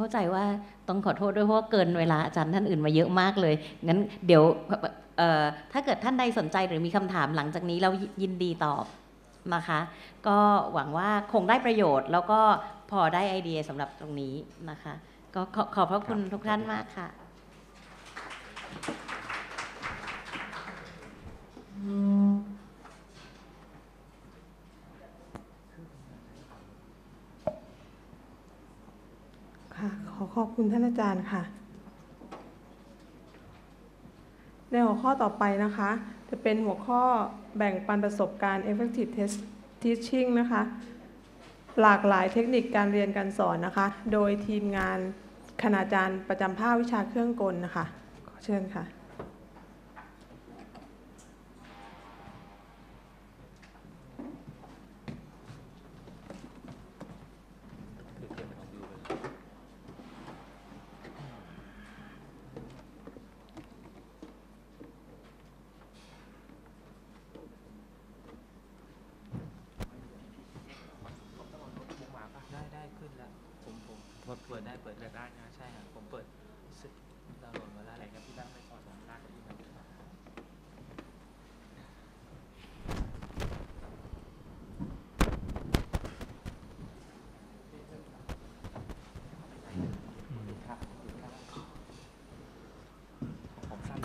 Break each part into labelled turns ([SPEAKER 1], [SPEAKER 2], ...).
[SPEAKER 1] เข้าใจว่าต้องขอโทษด้วยเพราะว่าเกินเวลาอาจารย์ท่านอื่นมาเยอะมากเลยงั้นเดี๋ยวเอ่อถ้าเกิดท่านใดสนใจหรือมีคำถามหลังจากนี้เรายินดีตอบนะคะ ก็หวังว่าคงได้ประโยชน์ แล้วก็พอได้ไอเดียสำหรับตรงนี้นะคะ ก็ขอขอบพระคุณทุกท่านมากค่ะ
[SPEAKER 2] ค่ะ ข อขอบคุณท่านอาจารย์ค่ะ ในหัวข้อต่อไปนะคะ จะเป็นหัวข้อแบ่งปันประสบการณ์ effective test teaching นะคะ หลากหลายเทคนิคการเรียนการสอนนะคะ โดยทีมงานคณาจารย์ประจำภาควิชาเครื่องกลนะคะ ขอเชิญค่ะ
[SPEAKER 3] ได้ได้ขึ้นแล้ว ผมผม เปิดได้เปิดได้นะใช่ครับผมเปิดซึดาวน์โหลดมาแล้วอะไรครับพี่ตั้งไม่พอสองล้านที่มัน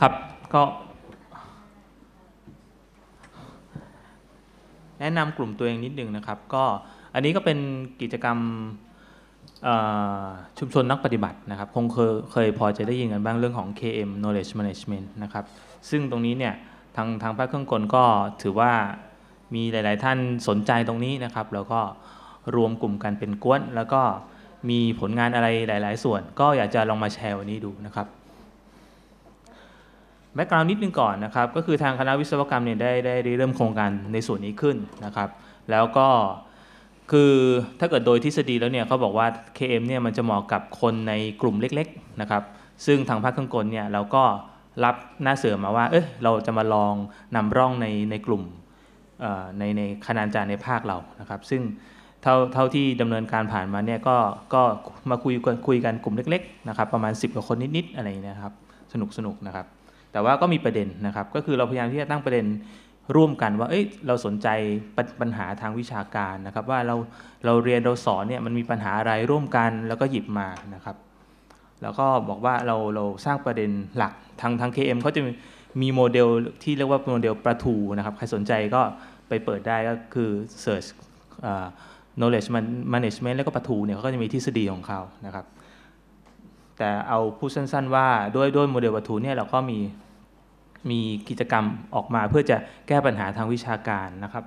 [SPEAKER 3] ครับก็ แนะนำกลุ่มตัวเองนิดนึงนะครับ ก็อันนี้ก็เป็นกิจกรรม ชุมชนนักปฏิบัตินะครับคงเคยเคยพอจะได้ยินกันบ้างเรื่องของ KM Knowledge Management นะครับซึ่งตรงนี้เนี่ยทางทางภาคเครื่องกลก็ถือว่ามีหลาย ๆ ท่านสนใจตรงนี้นะครับ แล้วก็รวมกลุ่มกันเป็นกวน แล้วก็มีผลงานอะไรหลาย ๆ ส่วน ก็อยากจะลองมาแชร์วันนี้ดูนะครับแบ็กกราวน์นิดนึงก่อนนะครับก็คือทางคณะวิศวกรรมเนี่ยได้ได้ได้เริ่มโครงการในส่วนนี้ขึ้นนะครับ แล้วก็ คือถ้าเกิดโดยทฤษฎีแล้วเนี่ยเขาบอกว่า KM เนี่ยมันจะเหมาะกับคนในกลุ่มเล็กๆนะครับซึ่งทางภาคเครื่องกลเนี่ยเราก็รับหน้าเสือมาว่า เอ้ยเราจะมาลองนำร่องในในกลุ่มในในคณาจารย์ในภาคเรานะครับ ซึ่งเท่าเท่าที่ดำเนินการผ่านมาเนี่ยก็ก็มาคุยคุยกันกลุ่มเล็กๆนะครับประมาณ 10กว่าคนนิดๆอะไรนะครับสนุกสนุกนะครับ แต่ว่าก็มีประเด็นนะครับ ก็คือเราพยายามที่จะตั้งประเด็น ร่วมกันว่าเอ้ยเราสนใจปัญหาทางวิชาการนะครับ ว่าเราเราเรียนเราสอนเนี่ยมันมีปัญหาอะไรร่วมกันแล้วก็หยิบมานะครับ แล้วก็บอกว่าเราเราสร้างประเด็นหลักทางทาง KM เขาจะมีโมเดลที่เรียกว่าโมเดลประทูนะครับใครสนใจก็ไปเปิดได้ก็คือ search อ knowledge management แล้วก็ประทูเนี่ยเขาก็จะมีทฤษฎีของเขานะครับ แต่เอาพูดสั้น ๆ ว่าด้วยด้วยโมเดลประทูเนี่ยเราก็มี มีกิจกรรมออกมาเพื่อจะแก้ปัญหาทางวิชาการนะครับ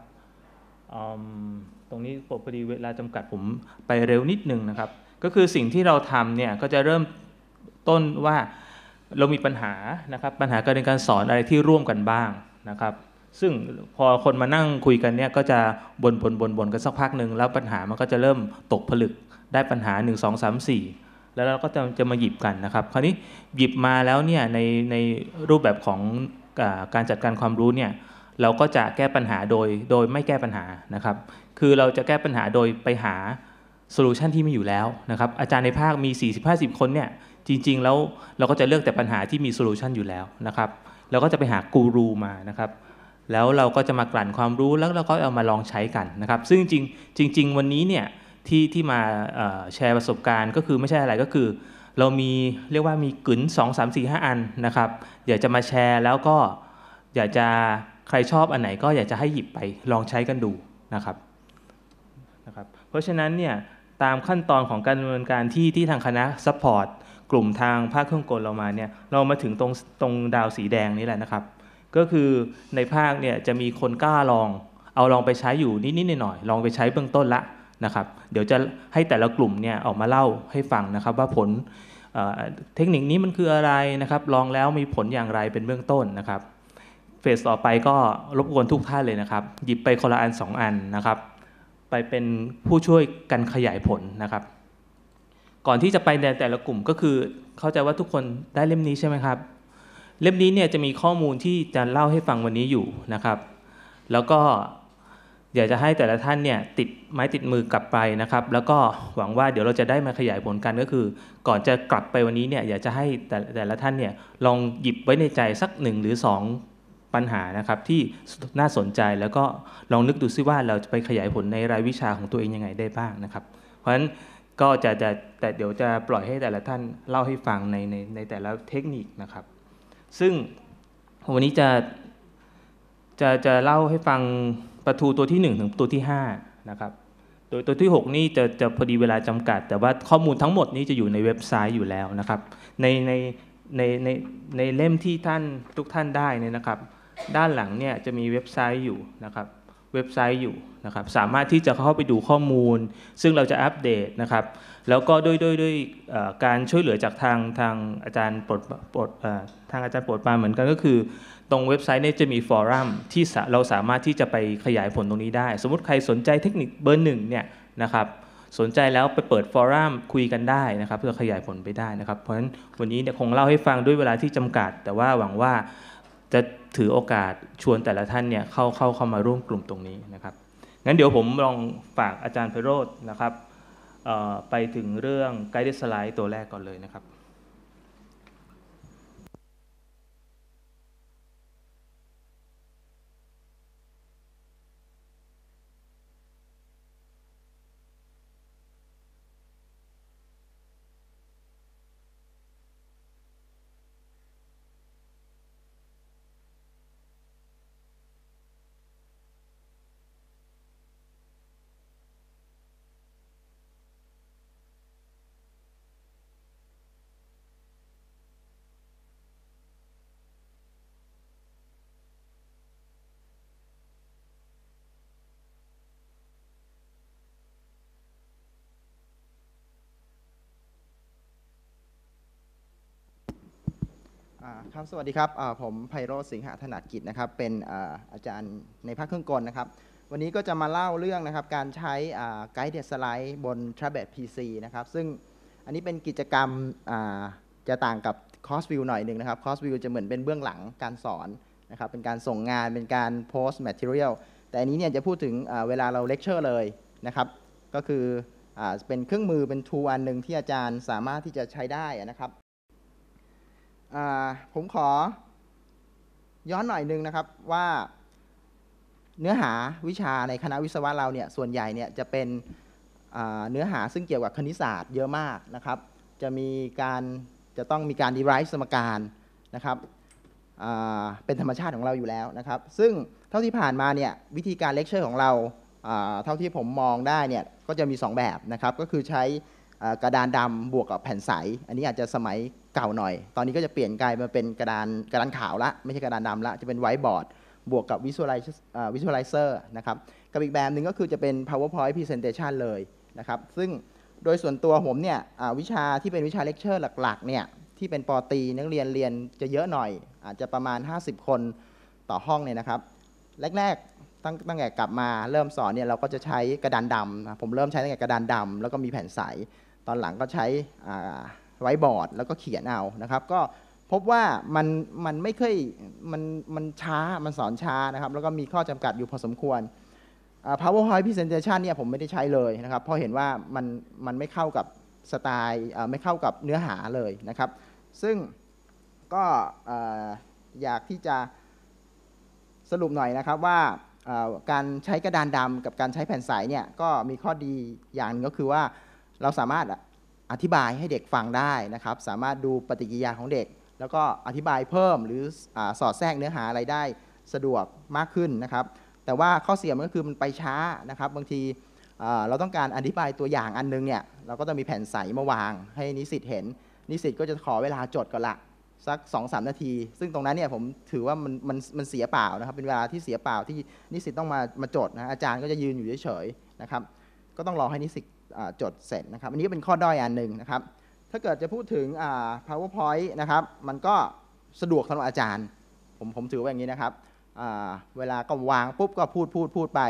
[SPEAKER 3] ตรงนี้พอดีเวลาจำกัดผมไปเร็วนิดนึงนะครับ ก็คือสิ่งที่เราทำเนี่ยก็จะเริ่มต้นว่าเรามีปัญหานะครับปัญหาการเรียนการสอนอะไรที่ร่วมกันบ้างนะครับ ซึ่งพอคนมานั่งคุยกันเนี่ยก็จะบนบนบนบนกันสักพักหนึ่งแล้วปัญหามันก็จะเริ่มตกผลึกได้ปัญหา 1 2 3 4 แล้วเราก็จะจะมาหยิบกันนะครับ คราวนี้หยิบมาแล้วเนี่ยในในรูปแบบของอการจัดการความรู้เนี่ยเราก็จะแก้ปัญหาโดยโดยไม่แก้ปัญหานะครับ คือเราจะแก้ปัญหาโดยไปหาโซลูชันที่มีอยู่แล้วนะครับอาจารย์ในภาคมี 40-50 คนเนี่ยจริงๆแล้วเราก็จะเลือกแต่ปัญหาที่มีโซลูชันอยู่แล้วนะครับเราก็จะไปหากูรูมานะครับแล้วเราก็จะมากลั่นความรู้แล้วเราก็เอามาลองใช้กันนะครับ ซึ่งจริงจริง ๆ วันนี้เนี่ย ที่ที่มาแชร์ประสบการณ์ ก็คือไม่ใช่อะไรก็คือ เรามีเรียกว่ามีกึ๋น2 3 4 5 อันนะครับอยากจะมาแชร์แล้วก็อยากจะใครชอบอันไหนก็อยากจะให้หยิบไปลองใช้กันดูนะครับนะครับ เพราะฉะนั้นเนี่ยตามขั้นตอนของการดำเนินการที่ที่ทางคณะซัพพอร์ตกลุ่มทางภาคเครื่องกลเรามาเนี่ยเรามาถึงตรงตรงดาวสีแดงนี่แหละนะครับ ก็คือในภาคเนี่ยจะมีคนกล้าลอง เอาลองไปใช้อยู่นิดๆหน่อยๆลองไปใช้เบื้องต้นละ นะครับ เดี๋ยวจะให้แต่ละกลุ่มเนี่ยออกมาเล่าให้ฟังนะครับ ว่าผลเเทคนิคนี้มันคืออะไรนะครับ ลองแล้วมีผลอย่างไรเป็นเบื้องต้นนะครับ เฟสต่อไปก็รบกวนทุกท่านเลยนะครับ หยิบไปคนละอันสองอันนะครับ ไปเป็นผู้ช่วยกันขยายผลนะครับ ก่อนที่จะไปในแต่ละกลุ่มก็คือเข้าใจว่าทุกคนได้เล่มนี้ใช่ไหมครับ เล่มนี้เนี่ยจะมีข้อมูลที่จะเล่าให้ฟังวันนี้อยู่นะครับ แล้วก็ อยากจะให้แต่ละท่านเนี่ยติดไม้ติดมือกลับไปนะครับ แล้วก็หวังว่าเดี๋ยวเราจะได้มาขยายผลกันก็คือ ก่อนจะกลับไปวันนี้เนี่ยอยากจะให้แต่แต่ละท่านเนี่ยลองหยิบไว้ในใจสักหนึ่งหรือสองปัญหานะครับที่น่าสนใจแล้วก็ลองนึกดูซิว่าเราจะไปขยายผลในรายวิชาของตัวเองยังไงได้บ้างนะครับ เพราะฉะนั้นก็จะจะแต่เดี๋ยวจะปล่อยให้แต่ละท่านเล่าให้ฟังในในในแต่ละเทคนิคนะครับ ซึ่งวันนี้จะจะจะเล่าให้ฟัง ประทูตัวที่1ถึงตัวที่5นะครับโดยตัวที่ 6 นี่จะจะพอดีเวลาจำกัด แต่ว่าข้อมูลทั้งหมดนี้จะอยู่ในเว็บไซต์อยู่แล้วนะครับในในในในในเล่มที่ท่านทุกท่านได้เนี่ยนะครับ ด้านหลังเนี่ยจะมีเว็บไซต์อยู่นะครับเว็บไซต์อยู่นะครับสามารถที่จะเข้าไปดูข้อมูล ซึ่งเราจะอัปเดตนะครับ แล้วก็ด้วยด้วยด้วยการช่วยเหลือจากทางทางอาจารย์โปรดโปรดทางอาจารย์โปรดปานเหมือนกันก็คือ ตรงเว็บไซต์เนี่ยจะมีฟอรัมที่เราสามารถที่จะไปขยายผลตรงนี้ได้ สมมติใครสนใจเทคนิคเบอร์หนึ่งเนี่ยนะครับสนใจแล้วไปเปิดฟอรัมคุยกันได้นะครับเพื่อขยายผลไปได้นะครับ เพราะฉะนั้นวันนี้เนี่ยคงเล่าให้ฟังด้วยเวลาที่จำกัด แต่ว่าหวังว่าจะถือโอกาสชวนแต่ละท่านเนี่ยเข้าเข้าเข้ามาร่วมกลุ่มตรงนี้นะครับงั้นเดี๋ยวผมลองฝากอาจารย์ไพโรจน์นะครับไปถึงเรื่องไกด์สไลด์ตัวแรกก่อนเลยนะครับ
[SPEAKER 4] ครับสวัสดีครับผมไพโรจน์สิงหถนัดกิจนะครับ เป็นอาจารย์ในภาคเครื่องกลนะครับ วันนี้ก็จะมาเล่าเรื่องนะครับการใช้ไกด์เดสไลด์บน t r a b e t PC นะครับ ซึ่งอันนี้เป็นกิจกรรมจะต่างกับ c o s View หน่อยหนึ่งนะครับ c o s View จะเหมือนเป็นเบื้องหลังการสอนนะครับเป็นการส่งงานเป็นการ post material แต่อันนี้เนี่ยจะพูดถึงเวลาเราเลคเชอร์เลยนะครับ ก็คืออเป็นเครื่องมือเป็น tool อันหนึ่งที่อาจารย์สามารถที่จะใช้ได้นะครับ ผมขอย้อนหน่อยนึงนะครับว่าเนื้อหาวิชาในคณะวิศวะเราเนี่ยส่วนใหญ่เนี่ยจะเป็นเนื้อหาซึ่งเกี่ยวกับคณิตศาสตร์เยอะมากนะครับ จะมีการจะต้องมีการ derive สมการนะครับเป็นธรรมชาติของเราอยู่แล้วนะครับ ซึ่งเท่าที่ผ่านมาเนี่ยวิธีการเลคเชอร์ของเราเท่าที่ผมมองได้เนี่ยก็จะมี 2 แบบนะครับ ก็คือใช้กระดานดำบวกกับแผ่นใส อันนี้อาจจะสมัย เก่าหน่อย ตอนนี้ก็จะเปลี่ยนกลายมาเป็นกระดานกระดานขาวละ ไม่ใช่กระดานดำละ จะเป็นไวท์บอร์ดบวกกับ Visualize อ่า Visualizer นะครับ กับอีกแบบหนึ่งก็คือจะเป็น PowerPoint Presentation เลยนะครับ ซึ่งโดยส่วนตัวผมเนี่ยวิชาที่เป็นวิชาเลคเชอร์หลักๆเนี่ยที่เป็นปอตีนักเรียนเรียนจะเยอะหน่อย อาจจะประมาณ 50 คนต่อห้องเนี่ยนะครับแรกๆตั้งตั้งแต่กลับมาเริ่มสอนเนี่ยเราก็จะใช้กระดานดำผมเริ่มใช้ตั้งแต่กระดานดำแล้วก็มีแผ่นใสตอนหลังก็ใช้ ไว้บอร์ดแล้วก็เขียนเอานะครับ ก็พบว่ามันมันไม่เคยมันมันช้ามันสอนช้านะครับ แล้วก็มีข้อจำกัดอยู่พอสมควร PowerPoint Presentation เนี่ยผมไม่ได้ใช้เลยนะครับ เพราะเห็นว่ามันมันไม่เข้ากับสไตล์ไม่เข้ากับเนื้อหาเลยนะครับ ซึ่งก็อ่าอยากที่จะสรุปหน่อยนะครับว่าการใช้กระดานดำกับการใช้แผ่นใสเนี่ยก็มีข้อดีอย่างนึงก็คือว่าเราสามารถ อธิบายให้เด็กฟังได้นะครับ สามารถดูปฏิกิริยาของเด็ก แล้วก็อธิบายเพิ่มหรืออสอดแทรกเนื้อหาอะไรได้สะดวกมากขึ้นนะครับ แต่ว่าข้อเสียมันก็คือมันไปช้านะครับ บางทีเราต้องการอธิบายตัวอย่างอันนึงเนี่ยเราก็ต้องมีแผ่นใสมาวาง ให้นิสิตเห็น นิสิตก็จะขอเวลาจดก่อนละสัก2อสนาที ซึ่งตรงนั้นเนี่ยผมถือว่ามันมันมันเสียเปล่านะครับ เป็นเวลาที่เสียเปล่าที่นิสิตต้องมามาจดนะอาจารย์ก็จะยืนอยู่เฉยๆนะครับ ก็ต้องรอให้นิสิต จดเสร็จนะครับ อันนี้เป็นข้อด้อยอันหนึ่งนะครับ ถ้าเกิดจะพูดถึง powerpoint นะครับ มันก็สะดวกสำหรับอาจารย์ ผมผมถือว่าอย่างนี้นะครับ เวลาก็วางปุ๊บก็พูดพูดพูดไป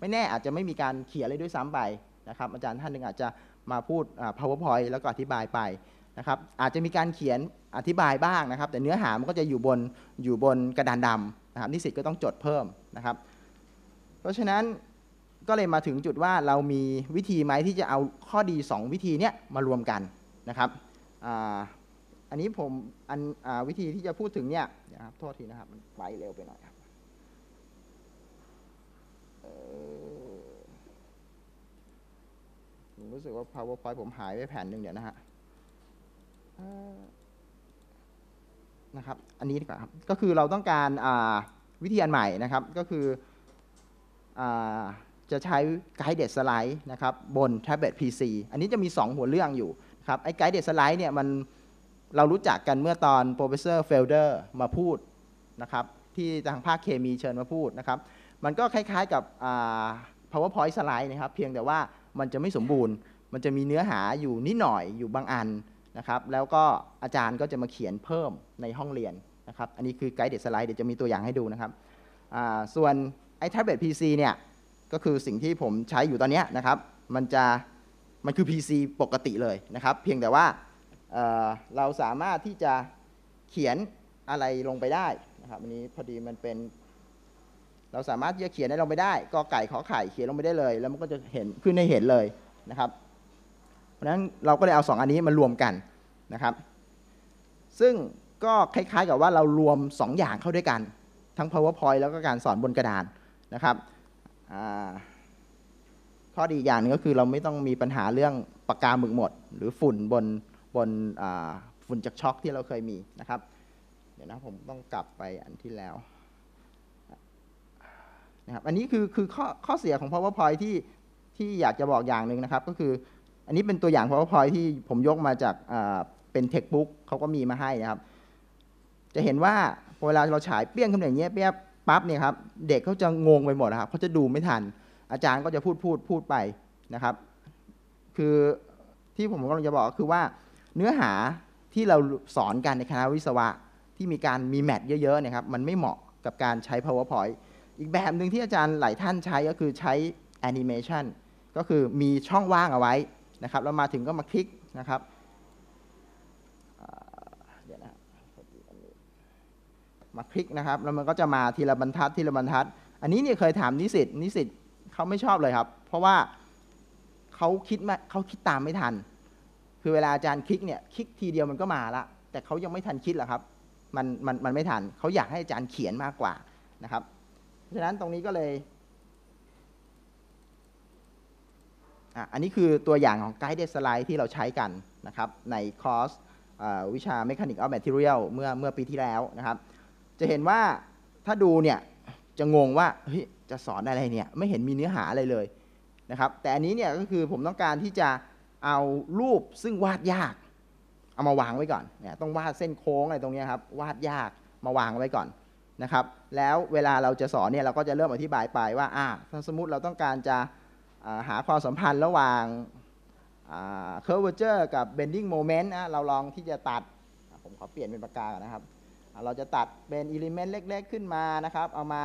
[SPEAKER 4] ไม่แน่อาจจะไม่มีการเขียนเลยด้วยซ้ำไปนะครับ อาจารย์ท่านหนึ่งอาจจะมาพูด powerpoint แล้วก็อธิบายไปนะครับ อาจจะมีการเขียนอธิบายบ้างนะครับ แต่เนื้อหามันก็จะอยู่บนอยู่บนกระดานดำนะครับนิสิตก็ต้องจดเพิ่มนะครับปราะฉะนั้น ก็เลยมาถึงจุดว่าเรามีวิธีไหมที่จะเอาข้อดี 2 วิธีเนี้ยมารวมกันนะครับอ,อันนี้ผมอันอวิธีที่จะพูดถึงเนี่ยนะครับโทษทีนะครับมันไปเร็วไปหน่อยครับผมรู้สึกว่า powerpoint ผมหายไปแผ่นหนึ่งเดี๋ยวนะฮะนะครับ อันนี้ดีกว่าครับ ก็คือเราต้องการวิธีอันใหม่นะครับ ก็คือ จะใช้ guided slide นะครับบน tablet PC อันนี้จะมี 2 หัวเรื่องอยู่ครับไอ้ guided slide เนี่ยมันเรารู้จักกันเมื่อตอน professor Felder มาพูดนะครับที่ทางภาคเคมีเชิญมาพูดนะครับมันก็คล้ายๆกับ powerpoint slide นะครับเพียงแต่ว่ามันจะไม่สมบูรณ์ มันจะมีเนื้อหาอยู่นิดหน่อยอยู่บางอันนะครับแล้วก็อาจารย์ก็จะมาเขียนเพิ่มในห้องเรียนนะครับอันนี้คือ guided slide เดี๋ยวจะมีตัวอย่างให้ดูนะครับส่วนไอ้ tablet PC เนี่ย ก็คือสิ่งที่ผมใช้อยู่ตอนนี้นะครับ มันจะมันคือ PC ปกติเลยนะครับ เพียงแต่ว่าเเราสามารถที่จะเขียนอะไรลงไปได้นะครับอันนี้พอดีมันเป็น เราสามารถที่จะเขียนได้ลงไปได้กอไก่ขอไข่เขียนลงไปได้เลย แล้วมันก็จะเห็นขึ้นให้เห็นเลยนะครับ เพราะฉะนั้นเราก็เลยเอาสองอันนี้มารวมกันนะครับ ซึ่งก็คล้ายๆกับว่าเรารวมสองอย่างเข้าด้วยกัน ทั้ง powerpoint แล้วก็การสอนบนกระดานนะครับ ข้อดีอย่างหนึงก็คือเราไม่ต้องมีปัญหาเรื่องปากกาหมึกหมด หรือฝุ่นบนบนฝุ่นจากช็อกที่เราเคยมีนะครับ เดี๋ยวนะผมต้องกลับไปอันที่แล้วนะครับอันนี้คือคือข้อข้อเสียของ powerpoint ที่ที่อยากจะบอกอย่างหนึ่งนะครับ ก็คืออันนี้เป็นตัวอย่าง powerpoint ที่ผมยกมาจากเป็น textbook เขาก็มีมาให้นะครับ จะเห็นว่าเวลาเราฉายเปี้ยงขึ้นอย่างเงี้ยเปี้ย ปั๊บเนี่ยครับเด็กเขาจะงงไปหมดนะครับเขาจะดูไม่ทัน อาจารย์ก็จะพูดพูดพูดไปนะครับ คือที่ผมกำลังจะบอกคือว่าเนื้อหาที่เราสอนกันในคณะวิศวะที่มีการมีแมทเยอะๆเนะครับมันไม่เหมาะกับการใช้ powerpoint อีกแบบหนึ่งที่อาจารย์หลายท่านใช้ก็คือใช้ animation ก็คือมีช่องว่างเอาไว้นะครับแล้วมาถึงก็มาคลิกนะครับอ่าเดี๋ยวนะ มาคลิกนะครับแล้วมันก็จะมาทีละบรรทัดทีละบรรทัด อันนี้เนี่ยเคยถามนิสิตนิสิตเขาไม่ชอบเลยครับ เพราะว่าเขาคิดไม่เขาคิดตามไม่ทัน คือเวลาอาจารย์คลิกเนี่ยคลิกทีเดียวมันก็มาละแต่เขายังไม่ทันคิดหรอกครับมันมันมันไม่ทันเขาอยากให้อาจารย์เขียนมากกว่านะครับ เพราะฉะนั้นตรงนี้ก็เลยอันนี้คือตัวอย่างของ guided slide ที่เราใช้กันนะครับในคอร์สวิชา Mechanics of Material เมื่อเมื่อปีที่แล้วนะครับ จะเห็นว่าถ้าดูเนี่ยจะงงว่าเฮ้ยจะสอนอะไรเนี่ยไม่เห็นมีเนื้อหาอะไรเลยนะครับแต่อันนี้เนี่ยก็คือผมต้องการที่จะเอารูปซึ่งวาดยาก เอามาวางไว้ก่อนเนี่ยต้องวาดเส้นโค้งอะไรตรงนี้ครับวาดยากมาวางไว้ก่อนนะครับแล้วเวลาเราจะสอนเนี่ยเราก็จะเริ่มอธิบายไปว่าอ่าถ้าสมมติเราต้องการจะาหาความสัมพันธ์ระหว่าง curvature กับ bending moment เราลองที่จะตัด ผมขอเปลี่ยนเป็นปากกาก่อนนะครับ เราจะตัดเป็นอิเลเมนต์เล็กๆ ขึ้นมานะครับ เอามา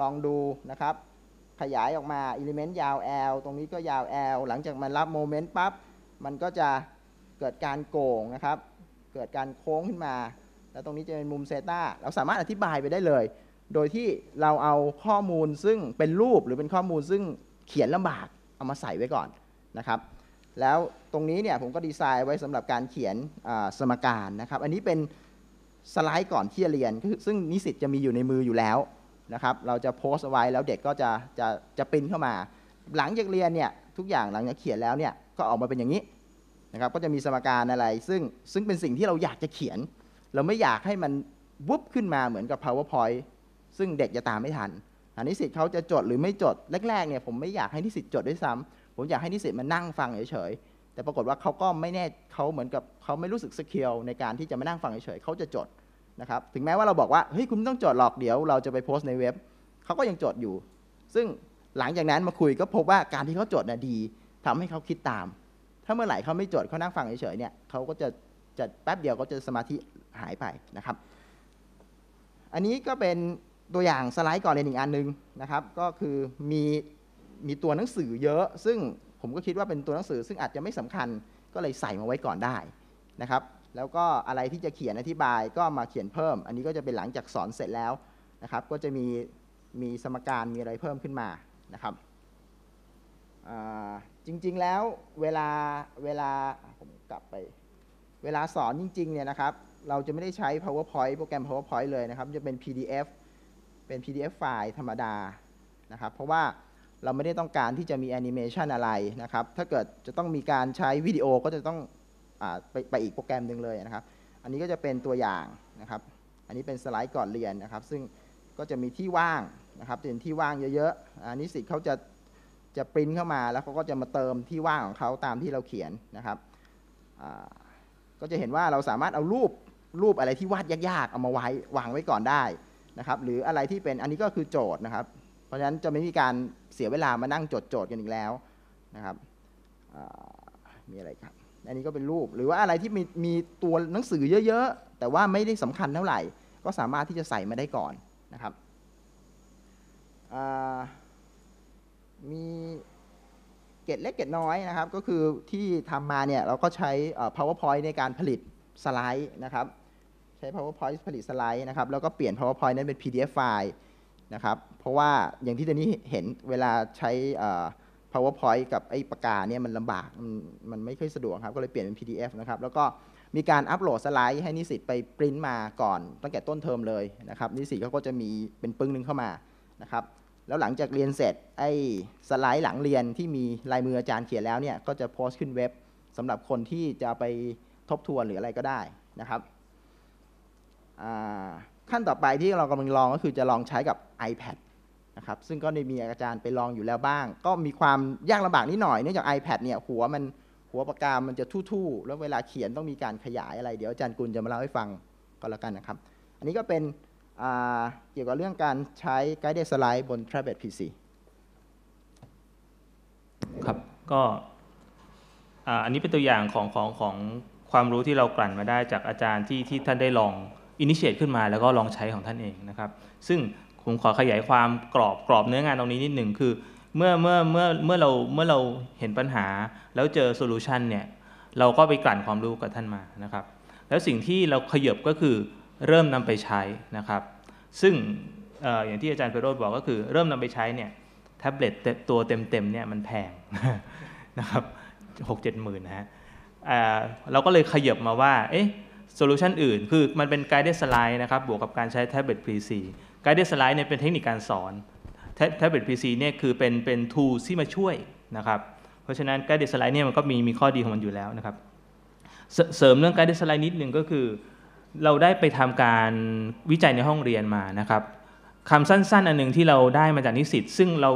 [SPEAKER 4] ลองดูนะครับ ขยายออกมาอิเลเมนต์ยาว L ตรงนี้ก็ยาว L หลังจากมันรับโมเมนต์ปั๊บ มันก็จะเกิดการโก่งนะครับ เกิดการโค้งขึ้นมา แล้วตรงนี้จะเป็นมุมเซตาเราสามารถอธิบายไปได้เลย โดยที่เราเอาข้อมูลซึ่งเป็นรูปหรือเป็นข้อมูลซึ่งเขียนลำบากเอามาใส่ไว้ก่อนนะครับแล้วตรงนี้เนี่ยผมก็ดีไซน์ไว้สำหรับการเขียนสมการนะครับ อันนี้เป็น สไลด์ก่อนที่จะเรียน ซึ่งนิสิตจะมีอยู่ในมืออยู่แล้วนะครับเราจะโพสต์ไว้แล้วเด็กก็จะจะจะปริ้นเข้ามา หลังจากเรียนเนี่ยทุกอย่างหลังจากเขียนแล้วเนี่ยก็ออกมาเป็นอย่างนี้นะครับก็จะมีสมการอะไร ซึ่งซึ่งเป็นสิ่งที่เราอยากจะเขียน เราไม่อยากให้มันวุบขึ้นมาเหมือนกับ powerpoint ซึ่งเด็กจะตามไม่ทันอันนิสิตเขาจะจดหรือไม่จดแรกๆเนี่ยผมไม่อยากให้นิสิตจดด้วยซ้ำผมอยากให้นิสิตมานั่งฟังเฉยๆแต่ปรากฏว่าเขาก็ไม่แน่เขาเหมือนกับ เขาไม่รู้สึกสกิลในการที่จะมานั่งฟังเฉยๆเขาจะจดนะครับถึงแม้ว่าเราบอกว่าเฮ้ยคุณไม่ต้องจดหรอกเดี๋ยวเราจะไปโพสต์ในเว็บเขาก็ยังจดอยู่ ซึ่งหลังจากนั้นมาคุยก็พบว่าการที่เขาจดน่ะดีทำให้เขาคิดตาม ถ้าเมื่อไหร่เขาไม่จดเขานั่งฟังเฉยๆเนี่ยเขาก็จะจะแป๊บเดียวก็จะสมาธิหายไปนะครับ อันนี้ก็เป็นตัวอย่างสไลด์ก่อนเรียนอีกอันหนึงนะครับ ก็คือมีมีตัวหนังสือเยอะ ซึ่งผมก็คิดว่าเป็นตัวหนังสือ ซึ่งอาจจะไม่สำคัญก็เลยใส่มาไว้ก่อนได้ นะครับ แล้วก็อะไรที่จะเขียนอธิบายก็มาเขียนเพิ่ม อันนี้ก็จะเป็นหลังจากสอนเสร็จแล้วนะครับ ก็จะมีมีสมการมีอะไรเพิ่มขึ้นมานะครับจริง ๆ แล้วเวลาเวลาผมกลับไป เวลาสอนจริง ๆ เนี่ยนะครับ เราจะไม่ได้ใช้ PowerPoint โปรแกรม PowerPoint เลยนะครับ จะเป็น PDF เป็น PDF ไฟล์ธรรมดานะครับ เพราะว่าเราไม่ได้ต้องการที่จะมีแอนิเมชันอะไรนะครับ ถ้าเกิดจะต้องมีการใช้วิดีโอก็จะต้อง ไปไปอีกโปรแกรมหนึ่งเลยนะครับ อันนี้ก็จะเป็นตัวอย่างนะครับ อันนี้เป็นสไลด์ก่อนเรียนนะครับ ซึ่งก็จะมีที่ว่างนะครับจะเป็นที่ว่างเยอะๆอันนี้สิทธิ์เขาจะจะปริ้นเข้ามาแล้วเขาก็จะมาเติมที่ว่างของเขาตามที่เราเขียนนะครับ ก็จะเห็นว่าเราสามารถเอารูปรูปอะไรที่วาดยากๆ เอามาไว้วางไว้ก่อนได้นะครับ หรืออะไรที่เป็นอันนี้ก็คือโจทย์นะครับ เพราะฉะนั้นจะไม่มีการเสียเวลามานั่งจดโจทย์กันอีกแล้วนะครับมีอะไรครับ อันนี้ก็เป็นรูป หรือว่าอะไรที่มีมีตัวหนังสือเยอะๆ แต่ว่าไม่ได้สำคัญเท่าไหร่ ก็สามารถที่จะใส่มาได้ก่อนนะครับมีเกร็ดเล็กเกร็ดน้อยนะครับ ก็คือที่ทำมาเนี่ยเราก็ใช้ powerpoint ในการผลิตสไลด์นะครับใช้ powerpoint ผลิตสไลด์นะครับแล้วก็เปลี่ยน powerpoint นั้นเป็น pdf ไฟล์นะครับเพราะว่าอย่างที่เดนนี้เห็นเวลาใช้ powerpoint กับไอ้ปากกาเนี่ยมันลำบากมันมันไม่ค่อยสะดวกครับ ก็เลยเปลี่ยนเป็น pdf นะครับ แล้วก็มีการอัปโหลดสไลด์ให้นิสิตไปปริ้นมาก่อนตั้งแต่ต้นเทอมเลยนะครับ นิสิตเขาก็จะมีเป็นปึ้งหนึงเข้ามานะครับ แล้วหลังจากเรียนเสร็จไอ้สไลด์หลังเรียนที่มีลายมืออาจารย์เขียนแล้วเนี่ยก็จะโพสต์ขึ้นเว็บสำหรับคนที่จะไปทบทวนหรืออะไรก็ได้นะครับขั้นต่อไปที่เรากำลังลองก็คือจะลองใช้กับ iPad นะครับซึ่งก็ได้มีอาจารย์ไปลองอยู่แล้วบ้าง ก็มีความยากลำบากนิดหน่อยเนื่องจาก iPad เนี่ยหัวมันหัวปากกามันจะทู่ๆแล้วเวลาเขียนต้องมีการขยายอะไร เดี๋ยวอาจารย์กุลจะมาเล่าให้ฟังก็แล้วกันนะครับ อันนี้ก็เป็นเกี่ยวกับเรื่องการใช้ Guided Slide บน Tablet PC
[SPEAKER 3] ครับก็อันนี้เป็นตัวอย่างของของของความรู้ที่เรากลั่นมาได้จากอาจารย์ที่ที่ท่านได้ลองอินิเชตขึ้นมาแล้วก็ลองใช้ของท่านเองนะครับ ซึ่ง ผมขอขยายความกรอบกรอบเนื้องานตรงนี้นิดหนึ่งคือ เมื่อเมื่อเมื่อเมื่อเราเมื่อเราเห็นปัญหา แล้วเจอโซลูชันเนี่ยเราก็ไปกลั่นความรู้กับท่านมานะครับ แล้วสิ่งที่เราขยบก็คือเริ่มนำไปใช้นะครับ ซึ่งออย่างที่อาจารย์ไพโรธบอกก็คือเริ่มนำไปใช้เนี่ยแท็บเล็ตตัวเต็มๆเนี่ยมันแพงนะครับหกเจ็ดหมื่นนะฮะเราก็เลยขยบมาว่าเอ๊ะโซลูชันอื่น คือมันเป็น guided slide นะครับ บวกกับการใช้ tablet PC guided slide เนี่ยเป็นเทคนิคการสอน Tab- tablet PC เนี่ยคือเป็นเป็น tool ที่มาช่วยนะครับ เพราะฉะนั้น guided slide เนี่ยมันก็มีมีข้อดีของมันอยู่แล้วนะครับ เสริมเรื่อง guided slide นิดนึงก็คือ เราได้ไปทำการวิจัยในห้องเรียนมานะครับคำสั้น ๆ อันหนึ่งที่เราได้มาจากนิสิตซึ่งเรา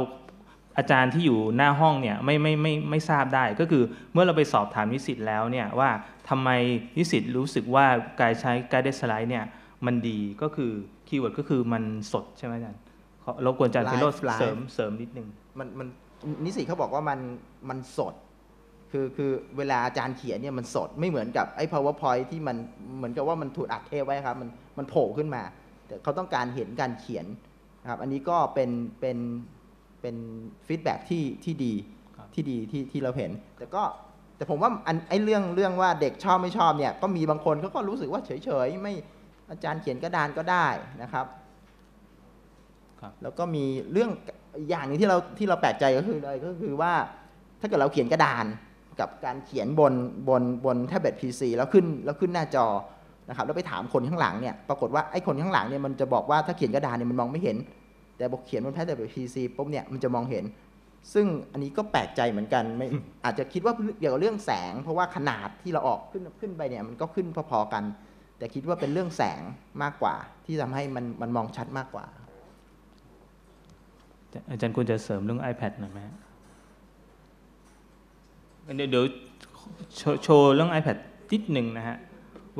[SPEAKER 3] อาจารย์ที่อยู่หน้าห้องเนี่ยไม่ไม่ไม่ไม่ทราบได้ก็คือเมื่อเราไปสอบถามนิสิตแล้วเนี่ยว่าทำไมนิสิตรู้สึกว่าการใช้ guided slide เนี่ยมันดีก็คือ คีย์เวิร์ดก็คือมันสดใช่ไหมอาจารย์ขอรบกวนอาจารย์
[SPEAKER 4] Live
[SPEAKER 3] พิโรจน์
[SPEAKER 4] Live
[SPEAKER 3] เสริมเสริมนิดนึง
[SPEAKER 4] มันมันนิสิตเขาบอกว่ามันมันสด คือคือเวลาอาจารย์เขียนเนี่ยมันสดไม่เหมือนกับไอ้ powerpoint ที่มันเหมือนกับว่ามันถูกอัดเทปไว้ครับ มันมันโผล่ขึ้นมา แต่เขาต้องการเห็นการเขียนนะครับอันนี้ก็เป็นเป็นเป็นฟีดแบ็ที่ที่ดี
[SPEAKER 3] ครับ
[SPEAKER 4] ที่ดีที่ที่เราเห็น แต่ก็แต่ผมว่าอันไอ้เรื่องเรื่องว่าเด็กชอบไม่ชอบเนี่ยก็มีบางคนเขาก็รู้สึกว่าเฉยๆไม่ อาจารย์เขียนกระดานก็ได้นะครับ
[SPEAKER 3] ครับ
[SPEAKER 4] แล้วก็มีเรื่องอย่างหนึงที่เราที่เราแปลกใจก็คืออะไรก็คือว่าถ้าเกิดเราเขียนกระดานกับการเขียนบนบนบนแท็บเล็ต PC แล้วขึ้นแล้วขึ้นหน้าจอนะครับแล้วไปถามคนข้างหลังเนี่ยปรากฏว่าไอ้คนข้างหลังเนี่ยมันจะบอกว่าถ้าเขียนกระดานเนี่ยมันมองไม่เห็น แต่บอกเขียนบนแท็บเล็ต PC ปุ๊บเนี่ยมันจะมองเห็น ซึ่งอันนี้ก็แปลกใจเหมือนกันไม่อาจจะคิดว่าเกี่ยวกับเรื่องแสง เพราะว่าขนาดที่เราออกขึ้นขึ้นไปเนี่ยมันก็ขึ้นพอๆกัน แต่คิดว่าเป็นเรื่องแสงมากกว่า ที่ทำให้มันมันมองชัดมากกว่า
[SPEAKER 3] อาจารย์ควรจะเสริมเรื่อง iPad หน่อยไหมฮะเดี๋ยวเดี๋ยวโชว์โชว์เรื่อง iPad นิดหนึ่งนะฮะ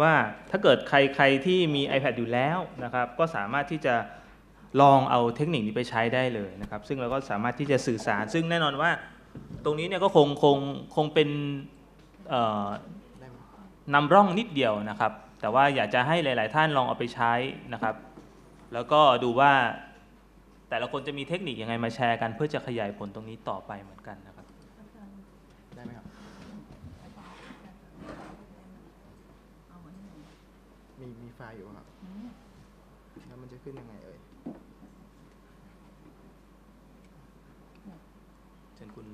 [SPEAKER 3] ว่าถ้าเกิดใครใครที่มี iPad อยู่แล้วนะครับ ก็สามารถที่จะลองเอาเทคนิคนี้ไปใช้ได้เลยนะครับ ซึ่งเราก็สามารถที่จะสื่อสาร ซึ่งแน่นอนว่าตรงนี้เนี่ยก็คงคงคงเป็นเอ่อนำร่องนิดเดียวนะครับ แต่ว่าอยากจะให้หลาย ๆ ท่านลองเอาไปใช้นะครับ แล้วก็ดูว่าแต่ละคนจะมีเทคนิคยังไงมาแชร์กัน เพื่อจะขยายผลตรงนี้ต่อไปเหมือนกันนะครับ
[SPEAKER 4] ได้ไหมครับมีมีไฟอยู่ครับแล้วมันจะขึ้นยังไงเอ่ย
[SPEAKER 3] เชิญคุณ